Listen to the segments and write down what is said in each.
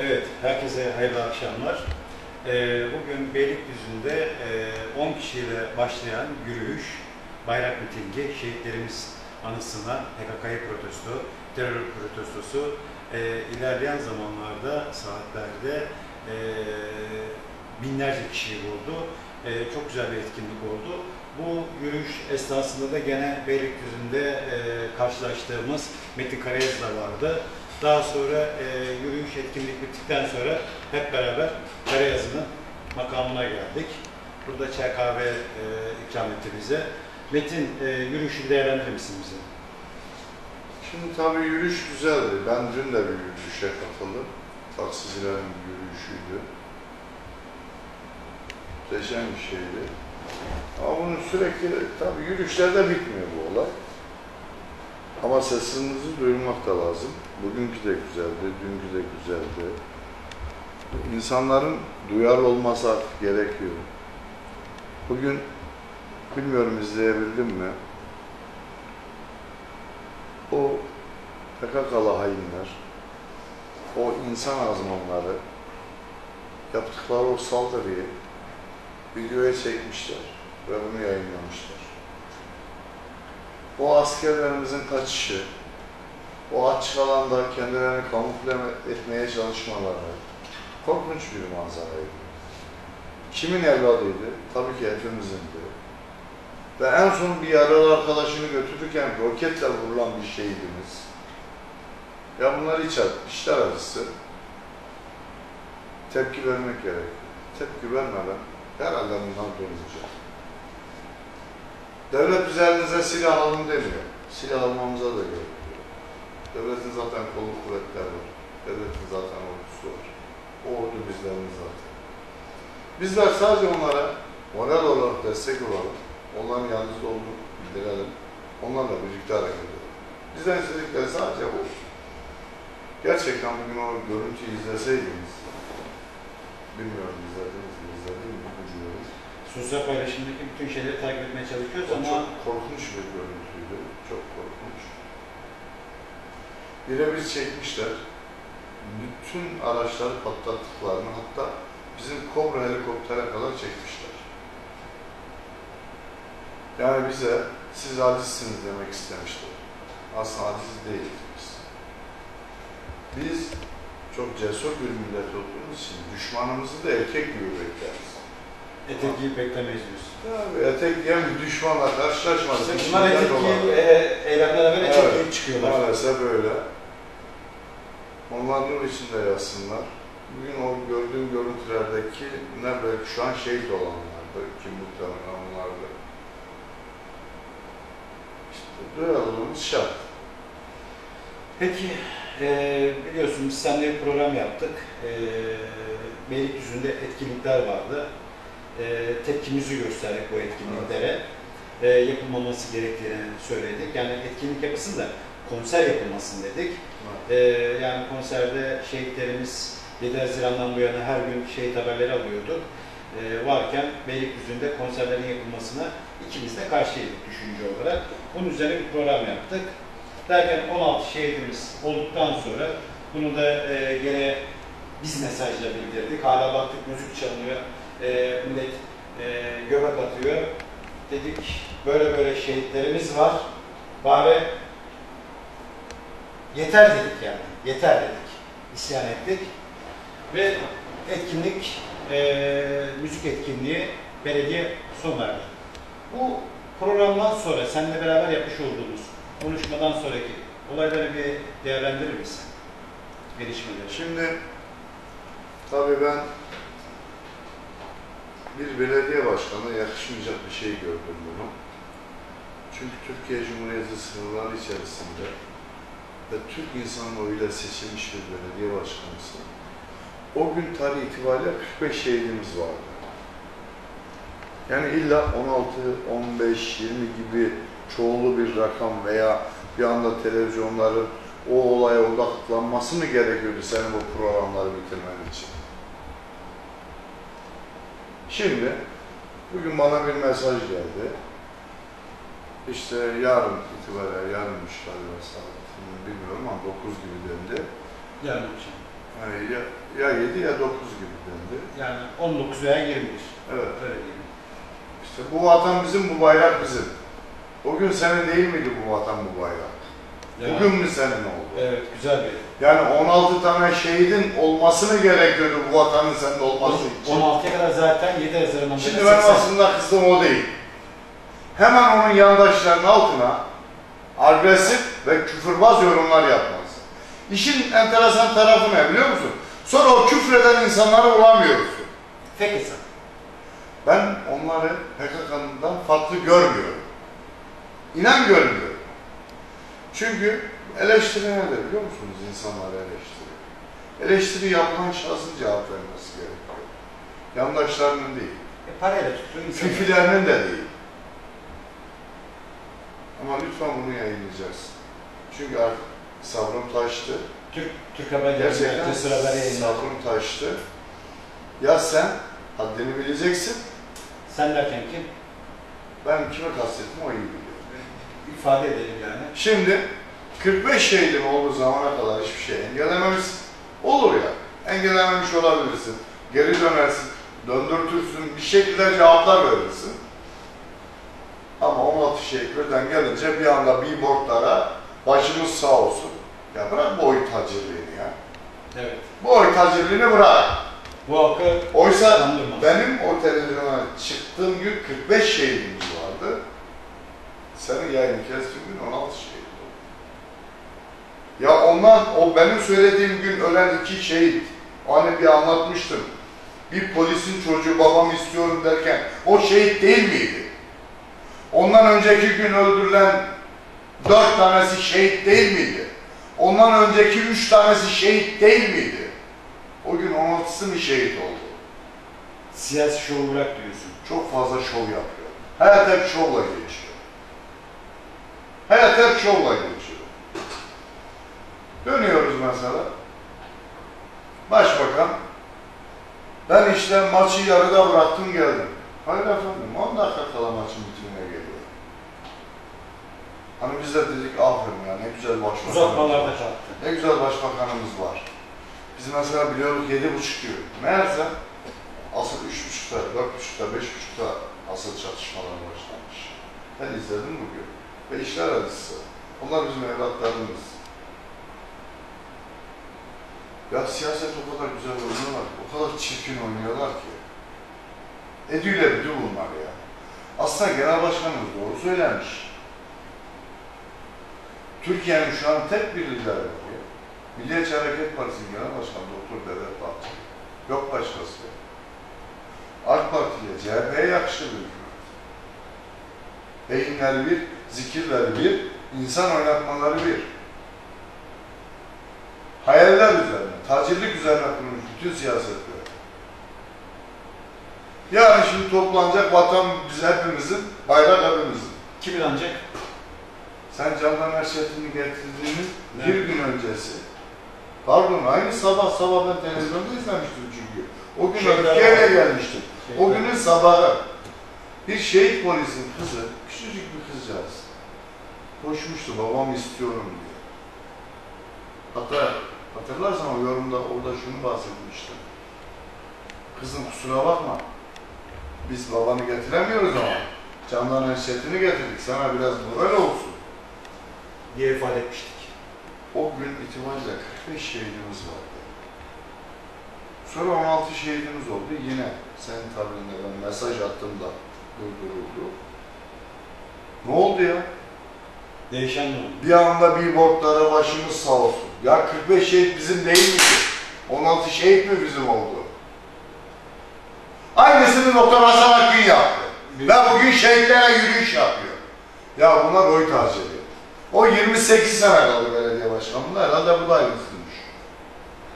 Evet, herkese hayırlı akşamlar. Ee, bugün Beylikdüzü'nde e, 10 kişiyle başlayan yürüyüş, bayrak mitingi, şehitlerimiz anısına PKK'yı protesto, terör protestosu e, ilerleyen zamanlarda, saatlerde e, binlerce kişi oldu. E, çok güzel bir etkinlik oldu. Bu yürüyüş esnasında da gene Beylikdüzü'nde e, karşılaştığımız Metin Karayaz da vardı. Daha sonra e, yürüyüş etkinlik bittikten sonra hep beraber Karayazı'nın makamına geldik. Burada çay kahve e, ikram etti bize. Metin, e, yürüyüşü değerlendirir misin bize? Şimdi tabii yürüyüş güzeldi. Ben dün de bir yürüyüşe katıldım. Taksicilerin yürüyüşüydü. Muhteşem bir şeydi. Ama bunun sürekli, tabii yürüyüşlerde bitmiyor bu olay. Ama sesimizi duyurmak da lazım. Bugünkü de güzeldi, dünkü de güzeldi. İnsanların duyarlı olması gerekiyor. Bugün, bilmiyorum izleyebildim mi? o PKK'lı hainler, o insan azmanları yaptıkları o saldırıyı videoya çekmişler ve bunu yayınlamışlar. O askerlerimizin kaçışı, o açık alanda kendilerini kamufle etmeye çalışmaları korkunç bir manzaraydı. Kimin evladıydı? Tabii ki hepimizindi. Ve en son bir yaralı arkadaşını götürürken roketle vurulan bir şehidimiz. Ya bunlar iç işler acısı. Tepki vermek gerekiyor. Tepki vermeden herhalde bundan durmayacak. Devlet bize elinize silah alın demiyor. Silah almamıza da gerek. Devletin zaten kolu kuvvetleri var. Devletin zaten ordusu var. O ordu bizlerin zaten. Bizler sadece onlara moral olarak destek olalım. Onların yanınızda olduğunu bildirelim. Onlarla birlikte hareket edelim. Bizden istedikleri sadece bu. Gerçekten bugün o görüntüyü izleseydiniz, bilmiyorum izlediniz. Sosyal paylaşımdaki bütün şeyleri takip etmeye çalışıyoruz ama çok korkunç bir görüntüydü. Çok korkunç. Birebir çekmişler. Bütün araçları patlattıklarını hatta bizim Kobra helikoptere kadar çekmişler. Yani bize siz acizsiniz demek istemişler. Aslında aciz değiliz biz. Biz çok cesur bir millet olduğumuz için düşmanımızı da erkek gibi bekleriz. Etek giyip beklemeyiz diyorsun. Tabii etek giyen bir düşmanla Hiç bunlar etek giyip e, eylemlere böyle etek Evet, giyip çıkıyorlar. Maalesef öyle. Onlar nur içinde yatsınlar. Bugün o gördüğüm görüntülerdeki ne belki şu an şehit olanlardı ki muhtemelen onlardı. İşte duyarlılığımız şart. Peki, e, biliyorsun biz seninle bir program yaptık. E, Beylikdüzü'nde etkinlikler vardı. E, tepkimizi gösterdik bu etkinliklere. E, yapılmaması gerektiğini söyledik. Yani etkinlik yapılsın da konser yapılmasın dedik. E, yani konserde şehitlerimiz 7 Haziran'dan bu yana her gün şehit haberleri alıyorduk. E, varken Beylikdüzü'nde konserlerin yapılmasına ikimiz de karşıydık düşünce olarak. Bunun üzerine bir program yaptık. Derken 16 şehidimiz olduktan sonra bunu da e, gene biz mesajla bildirdik. Hala baktık müzik çalınıyor, e, millet e, göbek atıyor. Dedik böyle böyle şehitlerimiz var. Bari yeter dedik yani. Yeter dedik. İsyan ettik. Ve etkinlik, e, müzik etkinliği belediye son verdi. Bu programdan sonra seninle beraber yapmış olduğumuz konuşmadan sonraki olayları bir değerlendirir misin? Gelişmeleri. Şimdi tabii ben bir belediye başkanına yakışmayacak bir şey gördüm bunu. Çünkü Türkiye Cumhuriyeti sınırları içerisinde ve Türk insanın oyuyla seçilmiş bir belediye başkanısın. O gün tarih itibariyle 45 şehidimiz vardı. Yani illa 16, 15, 20 gibi çoğulu bir rakam veya bir anda televizyonların o olaya odaklanması mı gerekiyordu senin bu programları bitirmen için? Şimdi bugün bana bir mesaj geldi. İşte yarın itibaren, yarınmış galiba saat, bilmiyorum ama 9 gibi dendi. Yarın akşam. Yani ya, ya 7 ya 9 gibi dendi. Yani 19 veya 21. Evet. Öyle diyeyim. İşte bu vatan bizim, bu bayrak bizim. O gün senin değil miydi bu vatan, bu bayrak? Ya, Bugün mü senin oldu? Evet, güzel bir. Yani 16 tane şehidin olmasını gerekiyordu bu vatanın senin olması için. 16'ya kadar zaten 7 Haziran'dan Şimdi benim 80. aslında kızdığım o değil. Hemen onun yandaşlarının altına agresif ve küfürbaz yorumlar yapması. İşin enteresan tarafı ne biliyor musun? Sonra o küfreden insanları bulamıyoruz. Fake hesap. Ben onları PKK'dan farklı görmüyorum. İnan görmüyorum. Çünkü eleştiri nedir biliyor musunuz insanlar eleştiri? Eleştiri yapılan şahsın cevap vermesi gerekiyor. Yandaşlarının değil. E, parayla tutuyor insanlar. Fifilerinin de değil. Ama lütfen bunu yayınlayacaksın. Çünkü artık sabrım taştı. Türk, Türk Haber Gerçekten sabrım taştı. Ya sen haddini bileceksin. Sen derken kim? Ben kime kastettim o iyi biliyor. İfade edelim yani. Şimdi 45 şehidin olduğu zamana kadar hiçbir şey engellememişsin. Olur ya. Engellememiş olabilirsin. Geri dönersin. Döndürtürsün. Bir şekilde cevaplar verirsin. Ama 16 şehit birden gelince bir anda billboardlara başımız sağ olsun. Ya bırak bu oy tacirliğini ya. Evet. Bu oy tacirliğini bırak. Bu halkı Oysa benim o televizyona çıktığım gün 45 şehidimiz vardı. Senin yayını kestiğin gün 16 şehit oldu. Ya ondan, o benim söylediğim gün ölen iki şehit, hani bir anlatmıştım. Bir polisin çocuğu babam istiyorum derken o şehit değil miydi? Ondan önceki gün öldürülen dört tanesi şehit değil miydi? Ondan önceki üç tanesi şehit değil miydi? O gün 16'sı mı şehit oldu? Siyasi şovu bırak diyorsun. Çok fazla şov yapıyor. Hayat hep şovla geçiyor. Hayat hep şovla geçiyor. Dönüyoruz mesela. Başbakan, ben işte maçı yarıda bıraktım geldim. Hayır efendim, 10 dakika kala maçın bitimine geliyor. Hani biz de dedik aferin ya ne güzel başbakanımız Uzatmalarda var. Ne güzel başbakanımız var. Biz mesela biliyoruz yedi buçuk diyor. Meğerse asıl üç buçukta, dört buçukta, beş buçukta asıl çatışmalar başlamış. Ben izledim bugün. Ve işler acısı. Onlar bizim evlatlarımız. Ya siyaset o kadar güzel oynuyorlar ki, o kadar çirkin oynuyorlar ki. Edüyle büdü bunlar ya. Aslında genel başkanımız doğru söylemiş. Türkiye'nin şu an tek bir lideri var ya. Milliyetçi Hareket Partisi'nin genel başkanı Doktor Devlet Bahçeli. Yok başkası. AK Parti'ye, CHP'ye yakışır bir hükümet. Beyinleri bir, zikirleri bir, insan oynatmaları bir. Hayaller üzerine, tacirlik üzerine kurulmuş bütün siyasetler. Yani şimdi toplanacak vatan biz hepimizin, bayrak hepimizin. Kim inanacak? Sen Candan Erşet'ini getirdiğiniz Ne? bir gün öncesi. Pardon, aynı sabah sabah ben televizyonda izlemiştim çünkü. O gün var. gelmiştim. O Şeyler. günün sabahı bir şehit polisin kızı, küçücük bir kızcağız. Koşmuştu, babam istiyorum diye. Hatta hatırlarsan o yorumda orada şunu bahsetmiştim. Kızım kusura bakma, biz babanı getiremiyoruz ama Candan Erşet'ini getirdik, sana biraz moral olsun. diye ifade etmiştik. O gün itibariyle 45 şehidimiz vardı. Sonra 16 şehidimiz oldu. Yine senin tabirinde ben mesaj attığımda durduruldu. Ne oldu ya? Değişen ne oldu? Bir anda billboardlara başımız sağ olsun. Ya 45 şehit bizim değil miydi? 16 şehit mi bizim oldu? Aynısını Doktor Hasan Akgün yaptı. Ve bugün şehitlere yürüyüş yapıyor. Ya bunlar oy taciri. O 28 sene kaldı belediye başkanlığında. Herhalde bu da aynısıymış.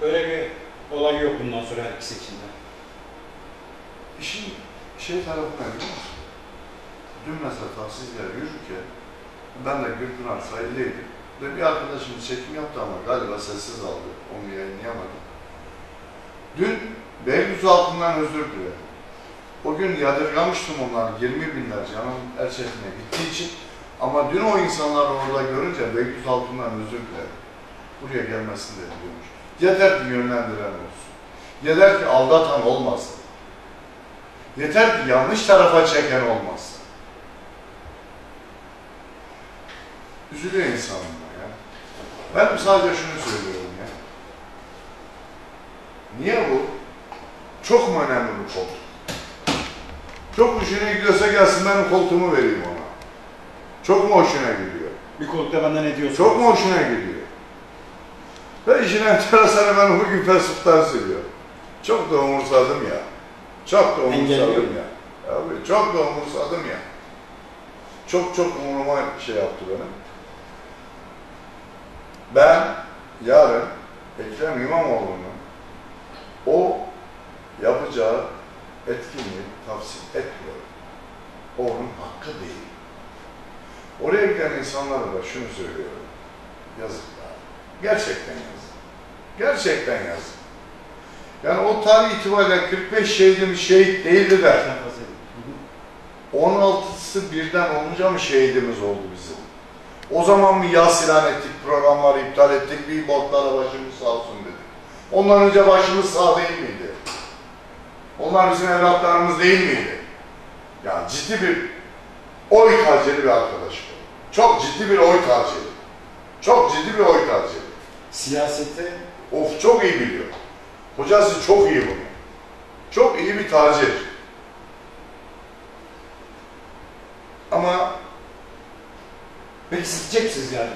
Öyle bir olay yok bundan sonra her ikisi içinde. İşin şey tarafı ne? Dün mesela tahsizler yürürken ben de Gürpınar sahildeydim. Ve bir arkadaşımız çekim yaptı ama galiba sessiz aldı. Onu yayınlayamadı. Dün Beylikdüzü altından özür dilerim. O gün yadırgamıştım onları 20 binler canım Erçetin'e gittiği için. Ama dün o insanları orada görünce Beylikdüzü altından özür dilerim. Buraya gelmesin dedi diyormuş. Yeter ki yönlendiren olsun. Yeter ki aldatan olmasın. Yeter ki yanlış tarafa çeken olmasın. Üzülüyor insan buna ya. Ben sadece şunu söylüyorum ya. Niye bu? Çok mu önemli bu koltuk? Çok hoşuna gidiyorsa gelsin benim koltuğumu vereyim ona. Çok mu hoşuna gidiyor? Bir koltukta benden ne diyorsun? Çok mu hoşuna gidiyor? Ve işin enteresanı ben bugün Facebook'tan söylüyorum. Çok da umursadım ya. Çok da umursadım ya. Abi çok da umursadım ya. Çok çok umuruma şey yaptı benim. Ben yarın Ekrem İmamoğlu'nun o yapacağı etkinliği tavsiye etmiyorum. O onun hakkı değil. Oraya giden insanlara da şunu söylüyorum. Yazıklar. Gerçekten yazık. Gerçekten yazık. Yani o tarih itibariyle 45 şehidimiz şehit değildi de Sen fazla değil. Hı hı. 16'sı birden olunca mı şehidimiz oldu bizim? O zaman mı yas ilan ettik, programları iptal ettik, billboardlara başımız sağ olsun dedik. Ondan önce başımız sağ değil miydi? Onlar bizim evlatlarımız değil miydi? Yani ciddi bir oy taciri bir arkadaş bu. Çok ciddi bir oy taciri. Çok ciddi bir oy taciri. Siyasette Of çok iyi biliyor. Hocası çok iyi bunu. Çok iyi bir tacir. Ama peki siz gidecek misiniz yani?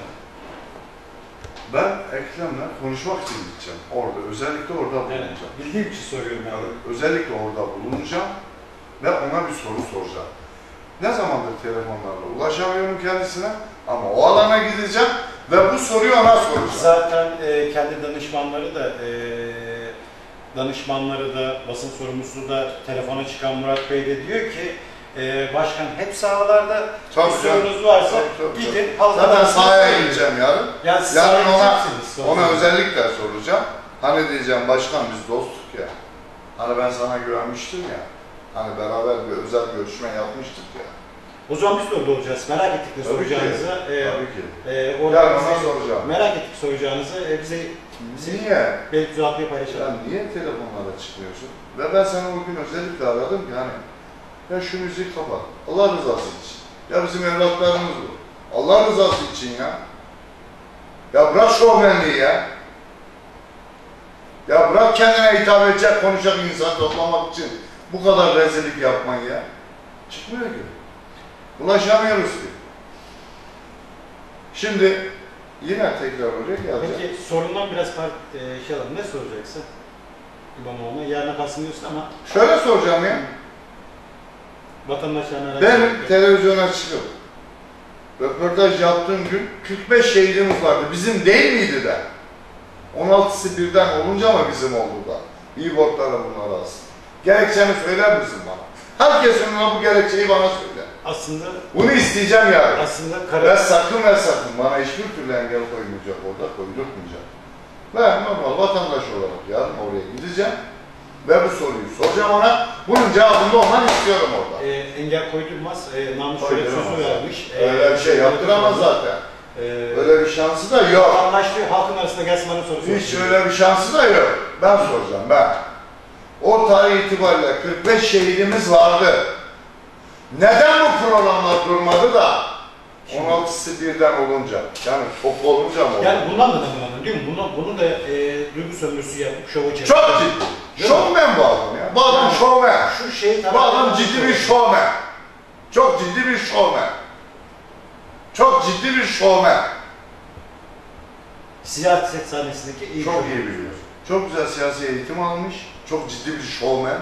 ben Ekrem'le konuşmak için gideceğim. Orada, özellikle orada Evet. bulunacağım. Bildiğim için yani. Yani özellikle orada bulunacağım ve ona bir soru soracağım. Ne zamandır telefonlarla ulaşamıyorum kendisine ama o alana gideceğim ve bu soruyu ona soracağım. Zaten e, kendi danışmanları da e, danışmanları da basın sorumlusu da telefona çıkan Murat Bey de diyor ki e, başkan hep sahalarda Tabii bir canım. sorunuz varsa Tabii, tabii, gidin Zaten sahaya gideceğim yarın. Yani Yarın ona, ona özellikle soracağım. Hani diyeceğim başkan biz dostuk ya. Hani ben sana güvenmiştim ya. Hani beraber bir özel görüşme yapmıştık ya. O zaman biz de orada olacağız. Merak ettik ne Tabii ki. soracağınızı. E, Tabii ki. e, orada Yarın ona soracağım. merak ettik soracağınızı. E, bize Niye? belki Ya paylaşalım. niye telefonlara çıkmıyorsun? Ve ben sana o gün özellikle aradım ki hani ya şu müziği kapat. Allah rızası için. Ya bizim evlatlarımız bu. Allah rızası için ya. Ya bırak şovmenliği ya. Ya bırak kendine hitap edecek, konuşacak insan toplamak için bu kadar rezillik yapmayı ya. Çıkmıyor ki. Ulaşamıyoruz ki. Şimdi yine tekrar oraya geleceğim. Peki sorundan biraz part, e, şey alalım. Ne soracaksın? İmamoğlu'na yarına kalsın diyorsun ama Şöyle soracağım ya. vatandaşlar merak Ben ediyor. televizyona çıkıp röportaj yaptığım gün 45 şehidimiz vardı. Bizim değil miydi de? 16'sı birden olunca ama bizim oldu da. Billboardlara bunlar alsın. Gerekçeni söyler misin bana? Herkesin bana bu gerekçeyi bana söyle. Aslında Bunu isteyeceğim yani. aslında Ve kara sakın ve sakın bana hiçbir türlü engel koymayacak orada, koydurtmayacak. Ben normal vatandaş olarak yarın oraya gideceğim ve bu soruyu soracağım ona. Bunun cevabını da ondan istiyorum orada. e, engel koydurmaz. E, namus şöyle sözü vermiş. E, Öyle bir şey yaptıramaz zaten. E, Öyle bir şansı da yok. Diyor halkın arasında gelsin bana soru. Hiç öyle bir şansı da yok. Ben soracağım ben. O tarih itibariyle 45 şehidimiz vardı. Neden bu programlar durmadı da 16'sı birden olunca, yani toplu olunca mı oldu? Yani bundan da anlamadım değil mi? Bunu, bunu da e, duygu sömürüsü yapıp şova çevirdi. Çok ciddi. Şovmen bu adam ya. Bu adam Yani şovmen. Şu şey Bu adam ciddi bir şovmen. Çok ciddi bir şovmen. Çok ciddi bir şovmen. Siyaset sahnesindeki iyi Çok iyi biliyor. Çok güzel siyasi eğitim almış. Çok ciddi bir şovmen.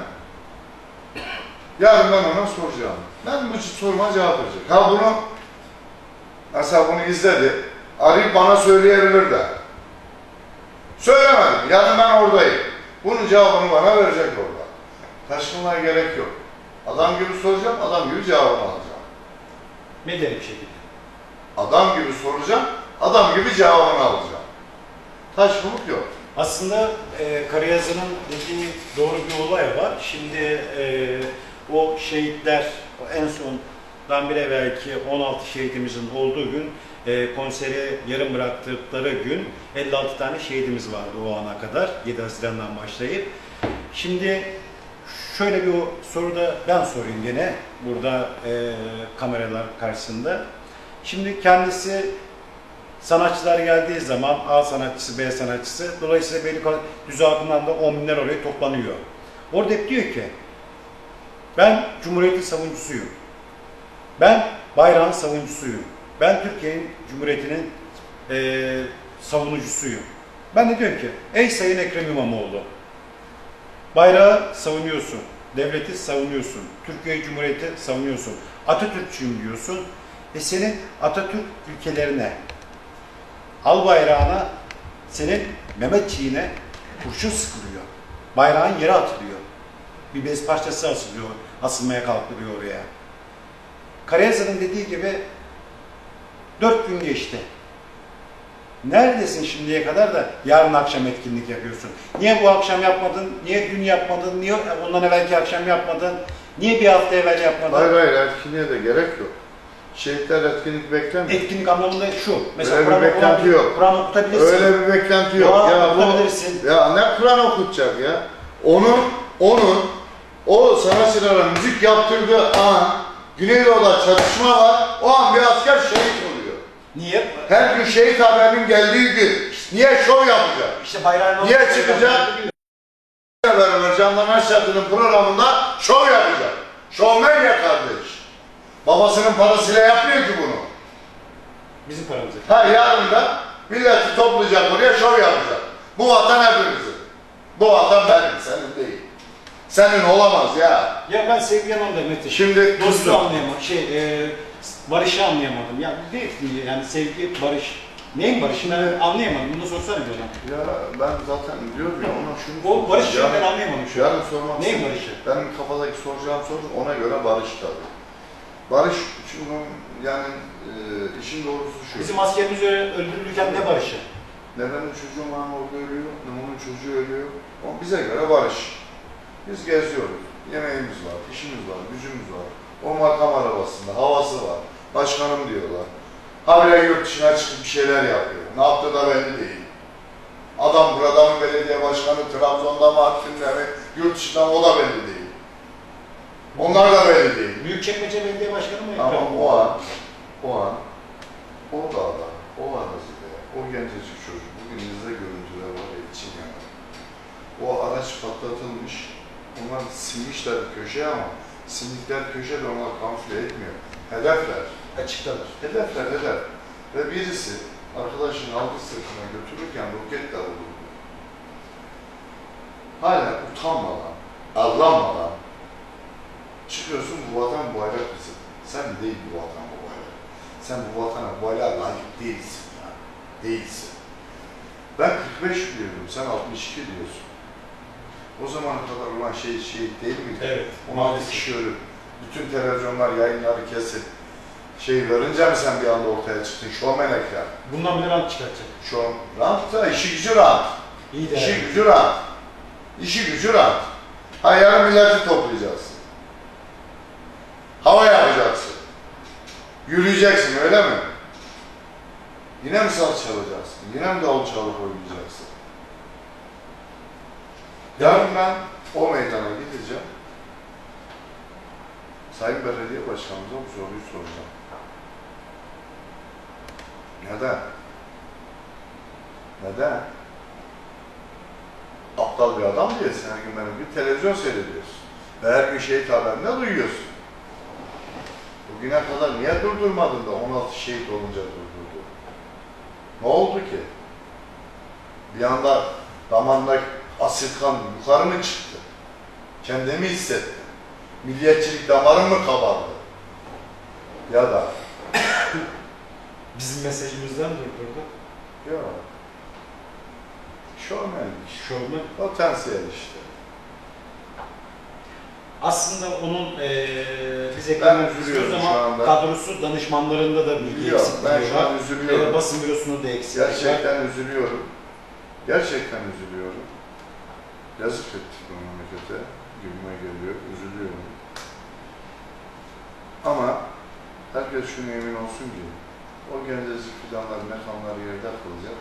Yarın ben ona soracağım. Ben bu soruma cevap verecek. Ha bunu mesela bunu izledi. Arayıp bana söyleyebilir de. Söylemedim. Yani ben oradayım. Bunun cevabını bana verecek orada. Taşkınlığa gerek yok. Adam gibi soracağım, adam gibi cevabını alacağım. Medeni bir şekilde. Adam gibi soracağım, adam gibi cevabını alacağım. Taşkınlık yok. Aslında e, Karayazı'nın dediği doğru bir olay var. Şimdi e, o şehitler en sondan bir evvelki 16 şehitimizin olduğu gün e, konseri yarım bıraktıkları gün 56 tane şehidimiz vardı o ana kadar 7 Haziran'dan başlayıp. Şimdi şöyle bir o soru da ben sorayım gene burada e, kameralar karşısında. Şimdi kendisi sanatçılar geldiği zaman A sanatçısı, B sanatçısı dolayısıyla Beylikdüzü düz halkından da 10 binler oraya toplanıyor. Orada hep diyor ki ben Cumhuriyet'in savuncusuyum. Ben bayrağın savuncusuyum. Ben Türkiye'nin Cumhuriyeti'nin eee savunucusuyum. Ben de diyorum ki ey Sayın Ekrem İmamoğlu bayrağı savunuyorsun, devleti savunuyorsun, Türkiye Cumhuriyeti savunuyorsun, Atatürkçüyüm diyorsun ve senin Atatürk ülkelerine, al bayrağına, senin Mehmetçiğine kurşun sıkılıyor. Bayrağın yere atılıyor. Bir bez parçası asılıyor, asılmaya kalkılıyor oraya. Karayazı'nın dediği gibi dört gün geçti. Neredesin şimdiye kadar da yarın akşam etkinlik yapıyorsun? Niye bu akşam yapmadın? Niye dün yapmadın? Niye ondan evvelki akşam yapmadın? Niye bir hafta evvel yapmadın? Hayır hayır etkinliğe de gerek yok. Şehitler etkinlik beklemiyor. Etkinlik anlamında şu. Mesela Öyle bir beklenti yok. Kur'an okutabilirsin. Öyle bir beklenti yok. Ya, Ya, bu ya ne Kur'an okutacak ya? Onun onun o sanatçılara müzik yaptırdığı an Güneydoğu'da çatışma var. O an bir asker şehit oluyor. Niye? Her gün şehit haberinin geldiği gün niye şov yapacak? İşte bayrağın Niye çıkacak? beraber Candan Aşçatı'nın programında şov yapacak. Şovmen ya kardeş. Babasının parasıyla yapmıyor ki bunu. Bizim paramızı. Ha yarın da milleti toplayacak oraya şov yapacak. Bu vatan hepimizin. Bu vatan benim, senin değil. Senin olamaz ya. Ya ben sevgi yanımda Mete. Şimdi Dostu anlayamadım. Şey, e, barışı anlayamadım. Ya değil? Yani sevgi, barış. Neyin barışı ben anlayamadım. Bunu sorsana bir ona. Ya ben zaten diyorum ya ona şunu O barış Yarın- ben anlayamadım şu an. Yarın sormak Neyin istedim. barışı? Benim kafadaki soracağım soru ona göre barış tabii. Barış çünkü yani e, işin doğrusu şu. Bizim askerimiz öyle öldürülürken ne barışı? Ne benim çocuğum var orada ölüyor, ne onun çocuğu ölüyor. O bize göre barış. Biz geziyoruz. Yemeğimiz var, işimiz var, gücümüz var. O makam arabasında, havası var. Başkanım diyorlar. Habire yurt dışına çıkıp bir şeyler yapıyor. Ne yaptığı da belli değil. Adam burada mı belediye başkanı, Trabzon'da mı, Artvin'de mi, yurt dışından o da belli değil. Onlar da belli değil. Büyükçekmece Belediye Başkanı mı? Ama o an, o an, o dağda, o arazide, o gencecik çocuk, bugün izle görüntüler var ya için yani. O araç patlatılmış, onlar silmişler köşeye ama sildikler köşede onlar kamufle etmiyor. Hedefler, Açıktadır. hedefler, hedef. Ve birisi arkadaşın algı sırtına götürürken roketle vurdu. Hala utanmadan, arlanmadan çıkıyorsun bu vatan bu bayrak bizim. Sen değil bu vatan bu bayrak. Sen bu vatana bu bayrağa layık değilsin ya. Değilsin. Ben 45 diyorum, sen 62 diyorsun. O zamana kadar olan şey şehit değil miydi? Evet. 16 kişi ölüp, bütün televizyonlar yayınları kesip, şey verince mi sen bir anda ortaya çıktın? Şovmen ekran. Bundan bile rant çıkartacak. Şu an rant da işi gücü rant. İyi de. İşi gücü rant. İşi gücü rant. Ha yarın milleti toplayacaksın. Hava yapacaksın. Yürüyeceksin öyle mi? Yine mi saz çalacaksın? Yine mi davul çalıp oynayacaksın? Yarın ben o meydana gideceğim. Sayın Belediye Başkanımıza bu soruyu soracağım. Neden? Neden? Aptal bir adam değilsin. Her gün benim bir televizyon seyrediyorsun. Ve her gün şehit haberinde duyuyorsun. Bugüne kadar niye durdurmadın da 16 şehit olunca durdurdu? Ne oldu ki? Bir anda damandaki asil kan yukarı mı çıktı? Kendimi hissettim. Milliyetçilik damarım mı kabardı? Ya da Bizim mesajımızdan durdurdu. ya şovmen işte. Şovmen. Potansiyel işte. Aslında onun eee biz Ben eklemek üzülüyorum istiyoruz şu ama anda. kadrosu danışmanlarında da bilgi Yok, eksikliği ben şu var. an üzülüyorum. Eee, basın bürosunda da eksiklik var. Gerçekten üzülüyorum. Gerçekten üzülüyorum. Yazık ettik bu memlekete. Gülme geliyor. Üzülüyorum. Ama herkes şunu emin olsun ki o gencecik fidanlar, mekanlar yerde kılacak.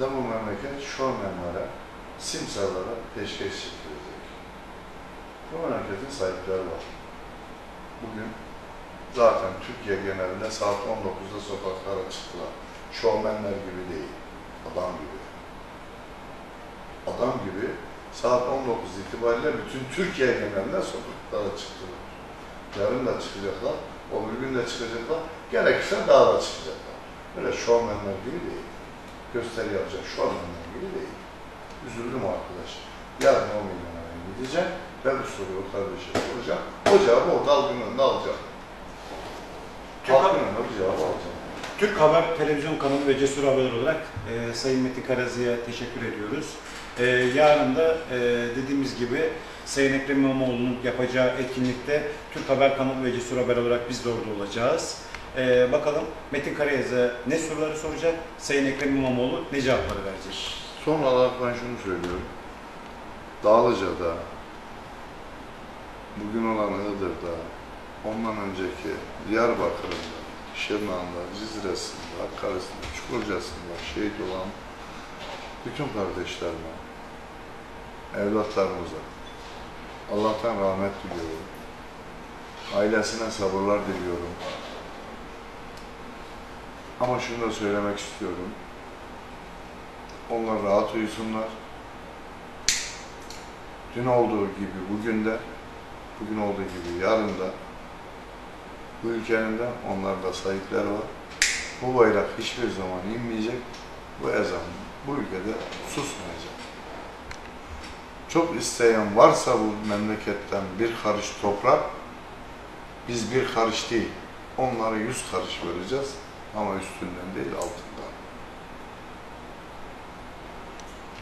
Ve bu memleket şovmenlere, simsarlara peşkeş çekilecek. Bu memleketin sahipleri var. Bugün zaten Türkiye genelinde saat 19'da sokaklara çıktılar. Şovmenler gibi değil, adam gibi. Adam gibi saat 19 itibariyle bütün Türkiye genelinde sokaklara çıktılar. Yarın da çıkacaklar, o gün de çıkacaklar, gerekirse daha da çıkacaklar. Böyle şovmenler gibi değil. Gösteri yapacak şovmenler gibi değil. Üzüldüm arkadaş. Yarın o milyona gideceğim. Ben bu soruyu kardeşe soracağım. O cevabı o dalgın önünde alacağım. Halkın önünde bu cevabı alacağım. Türk Haber Televizyon kanalı ve Cesur Haber olarak e, Sayın Metin Karazi'ye teşekkür ediyoruz. E, yarın da e, dediğimiz gibi Sayın Ekrem İmamoğlu'nun yapacağı etkinlikte Türk Haber kanalı ve Cesur Haber olarak biz de orada olacağız. E, bakalım Metin Karayaz'a ne soruları soracak, Sayın Ekrem İmamoğlu ne cevapları verecek? Son olarak ben şunu söylüyorum. Dağlıca'da, bugün olan Iğdır'da, ondan önceki Diyarbakır'ında, Şırnak'ında, Cizre'sinde, Hakkari'sinde, Çukurca'sında şehit olan bütün kardeşlerime, evlatlarımıza Allah'tan rahmet diliyorum. Ailesine sabırlar diliyorum. Ama şunu da söylemek istiyorum. Onlar rahat uyusunlar. Dün olduğu gibi bugün de, bugün olduğu gibi yarın da bu ülkenin de onlarda sahipler var. Bu bayrak hiçbir zaman inmeyecek. Bu ezan bu ülkede susmayacak. Çok isteyen varsa bu memleketten bir karış toprak, biz bir karış değil, onlara yüz karış vereceğiz ama üstünden değil altından.